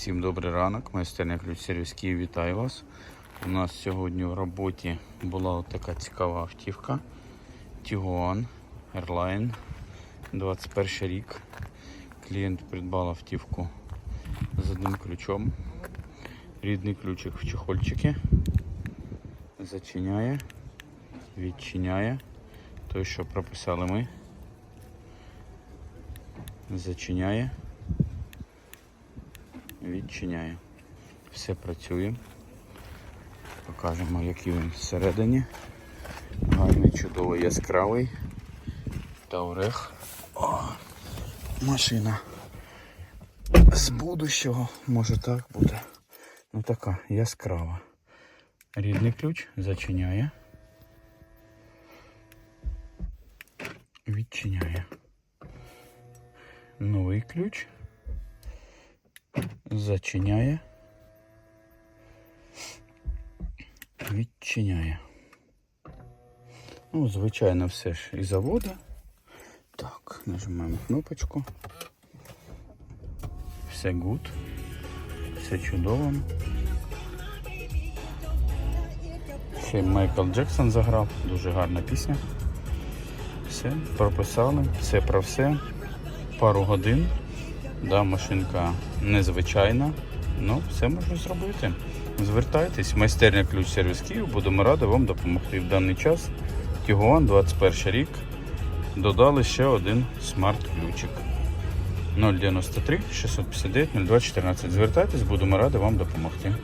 Всім добрий ранок, майстерня ключ сервіс Київ, вітаю вас. У нас сьогодні в роботі була така цікава автівка Tiguan Airline 21 рік. Клієнт придбав автівку з одним ключом. Рідний ключик в чехольчики. Зачиняє, відчиняє. Той, що прописали ми. Зачиняє відчиняє. Все працює. Покажемо, який він всередині. Гарний, чудовий, яскравий. Таурех. О, машина. З будущого, може так буде. Ну така яскрава. Рідний ключ зачиняє. Відчиняє. Новий ключ зачиняє, відчиняє. Ну, звичайно, все ж і завода. Так, нажимаємо кнопочку. Все гуд. Все чудово. Ще Майкл Джексон заграв, дуже гарна пісня. Все, прописали, все про все. Пару годин. Да, машинка незвичайна, ну все можна зробити. Звертайтесь, майстерня ключ сервіс Київ, будемо раді вам допомогти в даний час. Тігуан 21 рік. Додали ще один смарт-ключик. 093 659 0214. Звертайтесь, будемо раді вам допомогти.